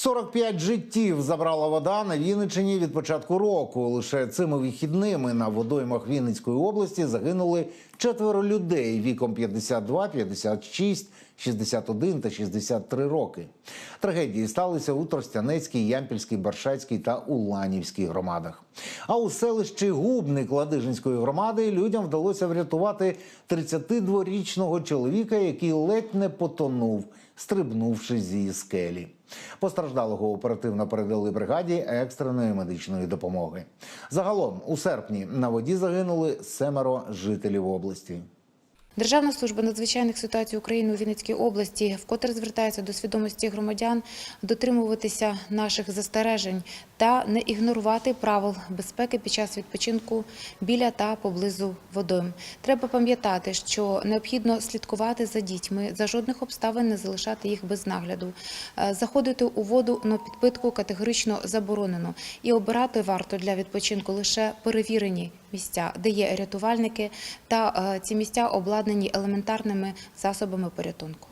45 життів забрала вода на Вінниччині від початку року. Лише цими вихідними на водоймах Вінницької області загинули четверо людей віком 52, 56, 61 та 63 роки. Трагедії сталися у Тростянецькій, Ямпільській, Баршацькій та Уланівській громадах. А у селищі Губник Ладижинської громади людям вдалося врятувати 32-річного чоловіка, який ледь не потонув, стрибнувши зі скелі. Постраждалого оперативно передали бригаді екстреної медичної допомоги. Загалом у серпні на воді загинули семеро жителів області. Державна служба надзвичайних ситуацій України у Вінницькій області вкотре звертається до свідомості громадян дотримуватися наших застережень та не ігнорувати правил безпеки під час відпочинку біля та поблизу водойм. Треба пам'ятати, що необхідно слідкувати за дітьми, за жодних обставин не залишати їх без нагляду. Е, Заходити у воду на підпитку категорично заборонено і обирати варто для відпочинку лише перевірені місця, де є рятувальники, та е, ці місця обладнані елементарними засобами порятунку.